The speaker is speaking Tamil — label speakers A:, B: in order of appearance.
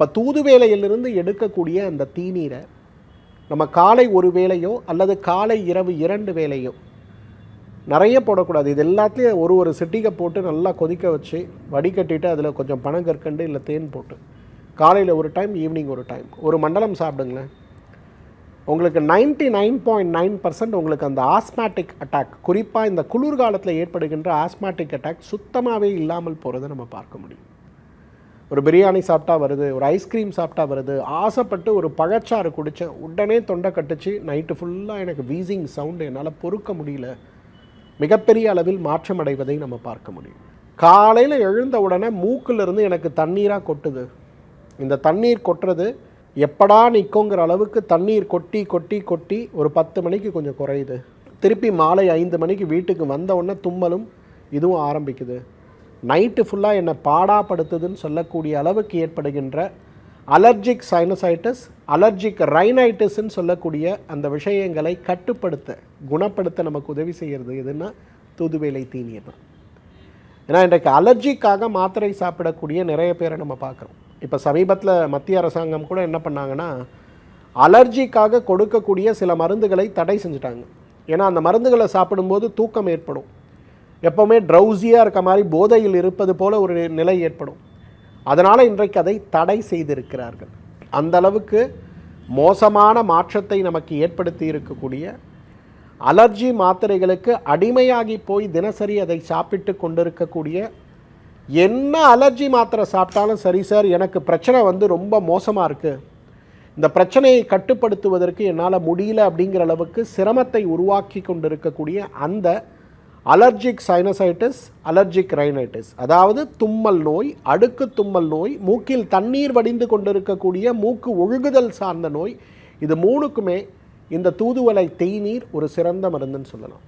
A: அப்போ தூதுவேலையிலிருந்து எடுக்கக்கூடிய அந்த தீநீரை நம்ம காலை ஒரு வேளையோ அல்லது காலை இரவு இரண்டு வேளையோ நிறைய போடக்கூடாது. இது எல்லாத்துலேயும் ஒரு ஒரு சிட்டிகை போட்டு நல்லா கொதிக்க வச்சு வடிகட்டிட்டு அதில் கொஞ்சம் பணம் கற்கண்டு இல்லை தேன் போட்டு காலையில் ஒரு டைம் ஈவினிங் ஒரு டைம். ஒரு மண்டலம் சாப்பிடுங்களேன். உங்களுக்கு ninety nine point nine percent உங்களுக்கு அந்த ஆஸ்மேட்டிக் அட்டாக் குறிப்பாக இந்த குளிர்காலத்தில் ஏற்படுகின்ற ஆஸ்மேட்டிக் அட்டாக் சுத்தமாகவே இல்லாமல் போகிறத நம்ம பார்க்க முடியும். ஒரு பிரியாணி சாப்பிட்டா வருது ஒரு ஐஸ்கிரீம் சாப்பிட்டா வருது. ஆசைப்பட்டு ஒரு பழச்சாறு குடித்தேன் உடனே தொண்டை கட்டுச்சு. நைட்டு ஃபுல்லாக எனக்கு வீசிங் சவுண்டு என்னால் பொறுக்க முடியல. மிகப்பெரிய அளவில் மாற்றம் அடைவதை நம்ம பார்க்க முடியும். காலையில் எழுந்த உடனே மூக்கிலிருந்து எனக்கு தண்ணீராக கொட்டுது. இந்த தண்ணீர் கொட்டுறது எப்படா நிற்குங்கிற அளவுக்கு தண்ணீர் கொட்டி கொட்டி கொட்டி ஒரு பத்து மணிக்கு கொஞ்சம் குறையுது. திருப்பி மாலை ஐந்து மணிக்கு வீட்டுக்கு வந்த உடனே தும்மலும் இதுவும் ஆரம்பிக்குது. நைட்டு ஃபுல்லாக என்னை பாடாப்படுத்துதுன்னு சொல்லக்கூடிய அளவுக்கு ஏற்படுகின்ற அலர்ஜிக் சைனசைட்டிஸ் அலர்ஜிக் ரைனைட்டிஸ்ன்னு சொல்லக்கூடிய அந்த விஷயங்களை கட்டுப்படுத்த குணப்படுத்த நமக்கு உதவி செய்கிறது எதுன்னா தூதுவேலை தீனியை தான். ஏன்னா இன்றைக்கு அலர்ஜிக்காக மாத்திரை சாப்பிடக்கூடிய நிறைய பேரை நம்ம பார்க்குறோம். இப்போ சமீபத்தில் மத்திய அரசாங்கம் கூட என்ன பண்ணாங்கன்னா அலர்ஜிக்காக கொடுக்கக்கூடிய சில மருந்துகளை தடை செஞ்சுட்டாங்க. ஏன்னா அந்த மருந்துகளை சாப்பிடும்போது தூக்கம் ஏற்படும். எப்போவுமே ட்ரௌசியாக இருக்க மாதிரி போதையில் இருப்பது போல ஒரு நிலை ஏற்படும். அதனால் இன்றைக்கு அதை தடை செய்திருக்கிறார்கள். அந்த அளவுக்கு மோசமான மாற்றத்தை நமக்கு ஏற்படுத்தி இருக்கக்கூடிய அலர்ஜி மாத்திரைகளுக்கு அடிமையாகி போய் தினசரி அதை சாப்பிட்டு கொண்டிருக்கக்கூடிய என்ன அலர்ஜி மாத்திரை சாப்பிட்டாலும் சரி சார் எனக்கு பிரச்சனை வந்து ரொம்ப மோசமாக இருக்குது இந்த பிரச்சனையை கட்டுப்படுத்துவதற்கு என்னால் முடியல அப்படிங்கிற அளவுக்கு சிரமத்தை உருவாக்கி கொண்டிருக்கக்கூடிய அந்த அலர்ஜிக் சைனசைட்டிஸ் அலர்ஜிக் ரைனைட்டிஸ் அதாவது தும்மல் நோய் அடுக்கு தும்மல் நோய் மூக்கில் தண்ணீர் வடிந்து கொண்டிருக்கக்கூடிய மூக்கு ஒழுகுதல் சார்ந்த நோய். இது மூணுக்குமே இந்த தூதுவளை தேநீர் ஒரு சிறந்த மருந்துன்னு சொல்லலாம்.